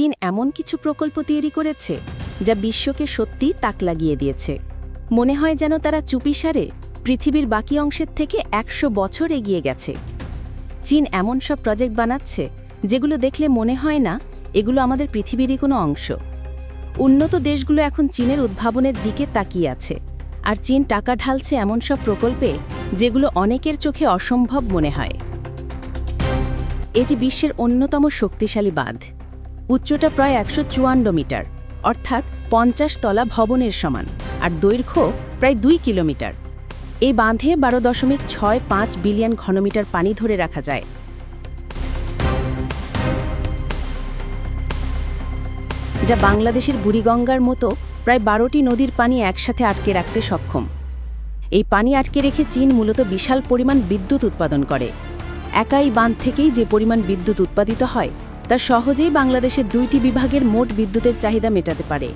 চীন এমন কিছু প্রকল্প তৈরি করেছে যা বিশ্বকে সত্যি তাক লাগিয়ে দিয়েছে। মনে হয় যেন তারা চুপিসারে পৃথিবীর বাকি অংশের থেকে একশো বছর এগিয়ে গেছে। চীন এমন সব প্রজেক্ট বানাচ্ছে যেগুলো দেখলে মনে হয় না এগুলো আমাদের পৃথিবীরই কোনো অংশ। উন্নত দেশগুলো এখন চীনের উদ্ভাবনের দিকে তাকিয়ে আছে, আর চীন টাকা ঢালছে এমন সব প্রকল্পে যেগুলো অনেকের চোখে অসম্ভব মনে হয়। এটি বিশ্বের অন্যতম শক্তিশালী বাঁধ। উচ্চতা প্রায় একশো চুয়ান্ন মিটার, অর্থাৎ পঞ্চাশ তলা ভবনের সমান, আর দৈর্ঘ্য প্রায় দুই কিলোমিটার। এই বাঁধে বারো দশমিক ছয় পাঁচ বিলিয়ন ঘনমিটার পানি ধরে রাখা যায়। যা বাংলাদেশের বুড়িগঙ্গার মতো প্রায় বারোটি নদীর পানি একসাথে আটকে রাখতে সক্ষম। এই পানি আটকে রেখে চীন মূলত বিশাল পরিমাণ বিদ্যুৎ উৎপাদন করে। একাই বাঁধ থেকেই যে পরিমাণ বিদ্যুৎ উৎপাদিত হয় তা সহজেই বাংলাদেশের দুইটি বিভাগের মোট বিদ্যুতের চাহিদা মেটাতে পারে।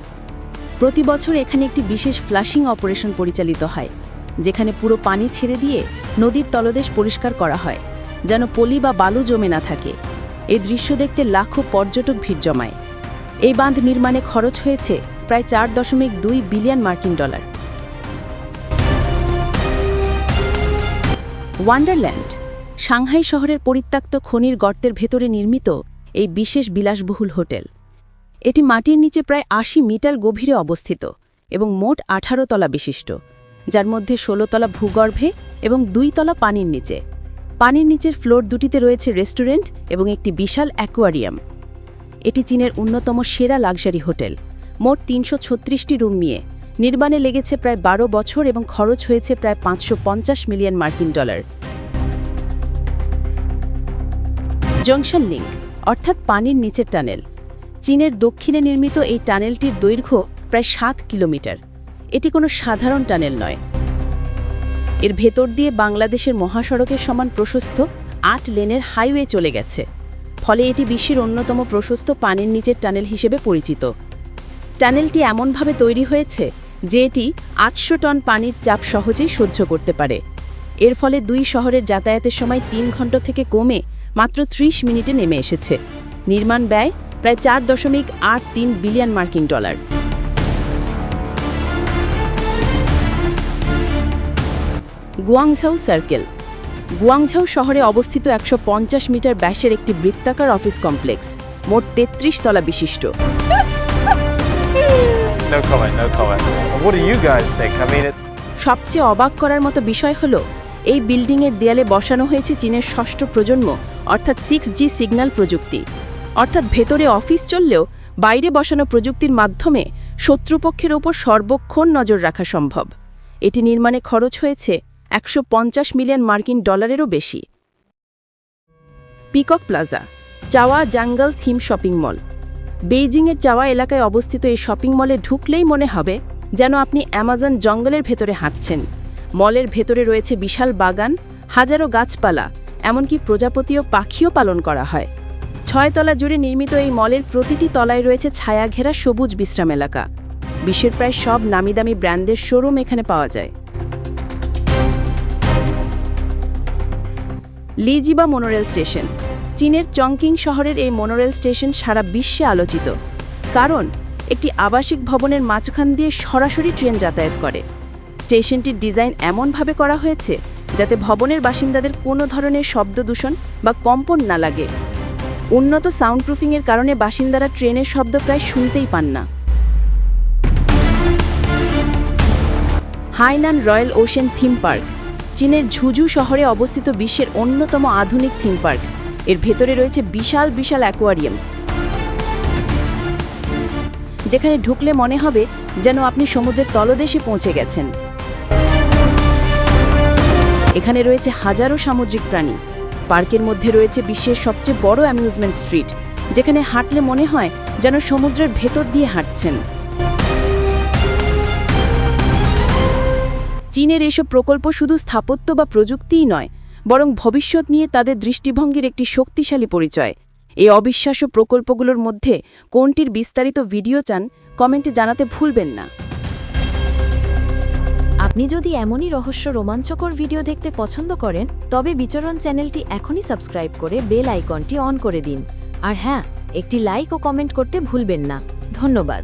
প্রতি বছর এখানে একটি বিশেষ ফ্লাশিং অপারেশন পরিচালিত হয়, যেখানে পুরো পানি ছেড়ে দিয়ে নদীর তলদেশ পরিষ্কার করা হয়, যেন পলি বা বালু জমে না থাকে। এই দৃশ্য দেখতে লাখো পর্যটক ভিড় জমায়। এই বাঁধ নির্মাণে খরচ হয়েছে প্রায় চার দশমিক দুই বিলিয়ন মার্কিন ডলার। ওয়ান্ডারল্যান্ড, সাংহাই শহরের পরিত্যক্ত খনির গর্তের ভেতরে নির্মিত এই বিশেষ বিলাসবহুল হোটেল। এটি মাটির নিচে প্রায় আশি মিটার গভীরে অবস্থিত এবং মোট আঠারো তলা বিশিষ্ট, যার মধ্যে ষোলো তলা ভূগর্ভে এবং দুই তলা পানির নিচে। পানির নিচের ফ্লোর দুটিতে রয়েছে রেস্টুরেন্ট এবং একটি বিশাল অ্যাকোয়ারিয়াম। এটি চীনের অন্যতম সেরা লাক্সারি হোটেল। মোট তিনশো ছত্রিশটি রুম নিয়ে নির্মাণে লেগেছে প্রায় বারো বছর এবং খরচ হয়েছে প্রায় পাঁচশো পঞ্চাশ মিলিয়ন মার্কিন ডলার। Junction link. অর্থাৎ পানির নিচের টানেল। চীনের দক্ষিণে নির্মিত এই টানেলটির দৈর্ঘ্য প্রায় সাত কিলোমিটার। এটি কোনো সাধারণ টানেল নয়। এর ভেতর দিয়ে বাংলাদেশের মহাসড়কের সমান প্রশস্ত আট লেনের হাইওয়ে চলে গেছে। ফলে এটি বিশ্বের অন্যতম প্রশস্ত পানির নিচের টানেল হিসেবে পরিচিত। টানেলটি এমনভাবে তৈরি হয়েছে যে এটি আটশো টন পানির চাপ সহজেই সহ্য করতে পারে। এর ফলে দুই শহরের যাতায়াতের সময় তিন ঘণ্টা থেকে কমে মাত্র ত্রিশ মিনিটে নেমে এসেছে। নির্মাণ ব্যয় প্রায় চার দশমিক আট তিন বিলিয়ন মার্কিন ডলার। Guangzhou circle. গুয়াংঝাউ শহরে অবস্থিত একশো পঞ্চাশ মিটার ব্যাসের একটি বৃত্তাকার অফিস কমপ্লেক্স। মোট তেত্রিশ তলা বিশিষ্ট। সবচেয়ে অবাক করার মতো বিষয় হল এই বিল্ডিংয়ের দেয়ালে বসানো হয়েছে চীনের ষষ্ঠ প্রজন্ম, অর্থাৎ সিক্স জি সিগন্যাল প্রযুক্তি। অর্থাৎ ভেতরে অফিস চললেও বাইরে বসানো প্রযুক্তির মাধ্যমে শত্রুপক্ষের ওপর সর্বক্ষণ নজর রাখা সম্ভব। এটি নির্মাণে খরচ হয়েছে একশো পঞ্চাশ মিলিয়ন মার্কিন ডলারেরও বেশি। পিকক প্লাজা, চাওয়া জাঙ্গল থিম শপিং মল। বেইজিংয়ের চাওয়া এলাকায় অবস্থিত এই শপিং মলে ঢুকলেই মনে হবে যেন আপনি অ্যামাজন জঙ্গলের ভেতরে হাঁটছেন। মলের ভেতরে রয়েছে বিশাল বাগান, হাজারো গাছপালা, এমনকি প্রজাপতি ও পাখিও পালন করা হয়। ছয়তলা জুড়ে নির্মিত এই মলের প্রতিটি তলায় রয়েছে ছায়া ঘেরা সবুজ বিশ্রাম এলাকা। বিশ্বের প্রায় সব নামিদামি ব্র্যান্ডের শোরুম এখানে পাওয়া যায়। লিজিবা মোনোরেল স্টেশন, চীনের চংকিং শহরের এই মোনোরেল স্টেশন সারা বিশ্বে আলোচিত। কারণ, একটি আবাসিক ভবনের মাঝখান দিয়ে সরাসরি ট্রেন যাতায়াত করে। স্টেশনটির ডিজাইন এমনভাবে করা হয়েছে যাতে ভবনের বাসিন্দাদের কোনো ধরনের শব্দ দূষণ বা কম্পন না লাগে। উন্নত সাউন্ড প্রুফিংয়ের কারণে বাসিন্দারা ট্রেনের শব্দ প্রায় শুনতেই পান না। Hainan royal ocean theme park, চীনের ঝুঝু শহরে অবস্থিত বিশ্বের অন্যতম আধুনিক থিম পার্ক। এর ভেতরে রয়েছে বিশাল বিশাল অ্যাকোয়ারিয়াম। যেখানে ঢুকলে মনে হবে যেন আপনি সমুদ্রের তলদেশে পৌঁছে গেছেন। এখানে রয়েছে হাজারো সামুদ্রিক প্রাণী। পার্কের মধ্যে রয়েছে বিশ্বের সবচেয়ে বড় অ্যামিউজমেন্ট স্ট্রিট, যেখানে হাঁটলে মনে হয় যেন সমুদ্রের ভেতর দিয়ে হাঁটছেন। চীনের এসব প্রকল্প শুধু স্থাপত্য বা প্রযুক্তিই নয়, বরং ভবিষ্যৎ নিয়ে তাদের দৃষ্টিভঙ্গির একটি শক্তিশালী পরিচয়। এই অবিশ্বাস্য প্রকল্পগুলোর মধ্যে কোনটির বিস্তারিত ভিডিও চান, কমেন্টে জানাতে ভুলবেন না। আপনি যদি এমনই রহস্য রোমাঞ্চকর ভিডিও দেখতে পছন্দ করেন, তবে বিচরণ চ্যানেলটি এখনই সাবস্ক্রাইব করে বেল আইকনটি অন করে দিন। আর হ্যাঁ একটি লাইক ও কমেন্ট করতে ভুলবেন না। ধন্যবাদ।